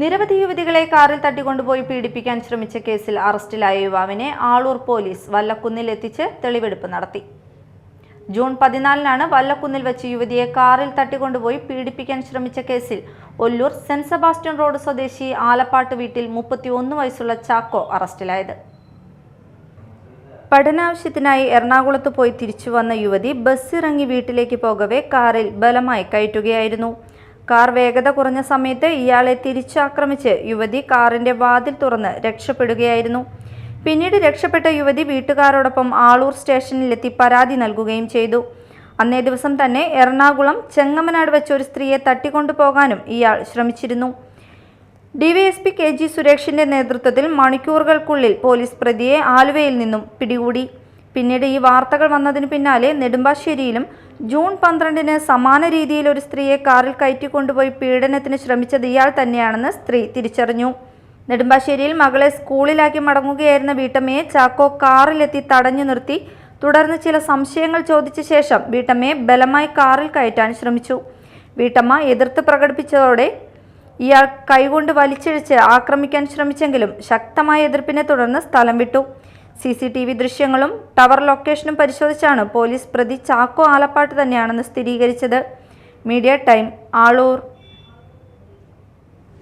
നിരവധി യുവതികളെ കാറിൽ തട്ടിക്കൊണ്ടുപോയി പീഡിപ്പിക്കാൻ ശ്രമിച്ച കേസിൽ അറസ്റ്റിലായ യുവാവിനെ ആളൂർ പോലീസ് വല്ലക്കുന്നിൽ എത്തിച്ച് തെളിവെടുപ്പ് നടത്തി. ജൂൺ പതിനാലിനാണ് വല്ലക്കുന്നിൽ വെച്ച് യുവതിയെ കാറിൽ തട്ടിക്കൊണ്ടുപോയി പീഡിപ്പിക്കാൻ ശ്രമിച്ച കേസിൽ ഒല്ലൂർ സെന്റ് സെബാസ്റ്റ്യൻ റോഡ് സ്വദേശി ആലപ്പാട്ട് വീട്ടിൽ മുപ്പത്തിയൊന്ന് വയസ്സുള്ള ചാക്കോ അറസ്റ്റിലായത്. പഠനാവശ്യത്തിനായി എറണാകുളത്ത് പോയി തിരിച്ചു വന്ന യുവതി ബസ്സിറങ്ങി വീട്ടിലേക്ക് പോകവെ കാറിൽ ബലമായി കയറ്റുകയായിരുന്നു. കാർ വേഗത കുറഞ്ഞ സമയത്ത് ഇയാളെ തിരിച്ചാക്രമിച്ച് യുവതി കാറിന്റെ വാതിൽ തുറന്ന് രക്ഷപ്പെടുകയായിരുന്നു. പിന്നീട് രക്ഷപ്പെട്ട യുവതി വീട്ടുകാരോടൊപ്പം ആളൂർ സ്റ്റേഷനിലെത്തി പരാതി നൽകുകയും ചെയ്തു. അന്നേ ദിവസം തന്നെ എറണാകുളം ചെങ്ങമനാട് വെച്ച് ഒരു സ്ത്രീയെ തട്ടിക്കൊണ്ടുപോകാനും ഇയാൾ ശ്രമിച്ചിരുന്നു. ഡിവൈഎസ്പി കെ ജി സുരേഷിന്റെ നേതൃത്വത്തിൽ മണിക്കൂറുകൾക്കുള്ളിൽ പോലീസ് പ്രതിയെ ആലുവയിൽ നിന്നും പിടികൂടി. പിന്നീട് ഈ വാർത്തകൾ വന്നതിന് പിന്നാലെ നെടുമ്പാശ്ശേരിയിലും ജൂൺ പന്ത്രണ്ടിന് സമാന രീതിയിൽ ഒരു സ്ത്രീയെ കാറിൽ കയറ്റിക്കൊണ്ടുപോയി പീഡനത്തിന് ശ്രമിച്ചത് ഇയാൾ തന്നെയാണെന്ന് സ്ത്രീ തിരിച്ചറിഞ്ഞു. നെടുമ്പാശ്ശേരിയിൽ മകളെ സ്കൂളിലാക്കി മടങ്ങുകയായിരുന്ന വീട്ടമ്മയെ ചാക്കോ കാറിലെത്തി തടഞ്ഞു നിർത്തി. തുടർന്ന് ചില സംശയങ്ങൾ ചോദിച്ച ശേഷം വീട്ടമ്മയെ ബലമായി കാറിൽ കയറ്റാൻ ശ്രമിച്ചു. വീട്ടമ്മ എതിർത്ത് പ്രകടിപ്പിച്ചതോടെ ഇയാൾ കൈകൊണ്ട് വലിച്ചിഴച്ച് ആക്രമിക്കാൻ ശ്രമിച്ചെങ്കിലും ശക്തമായ എതിർപ്പിനെ തുടർന്ന് സ്ഥലം വിട്ടു. സി സി ടി വി ദൃശ്യങ്ങളും ടവർ ലൊക്കേഷനും പരിശോധിച്ചാണ് പോലീസ് പ്രതി ചാക്കോ ആലപ്പാട്ട് തന്നെയാണെന്ന് സ്ഥിരീകരിച്ചത്. Media time Aloor.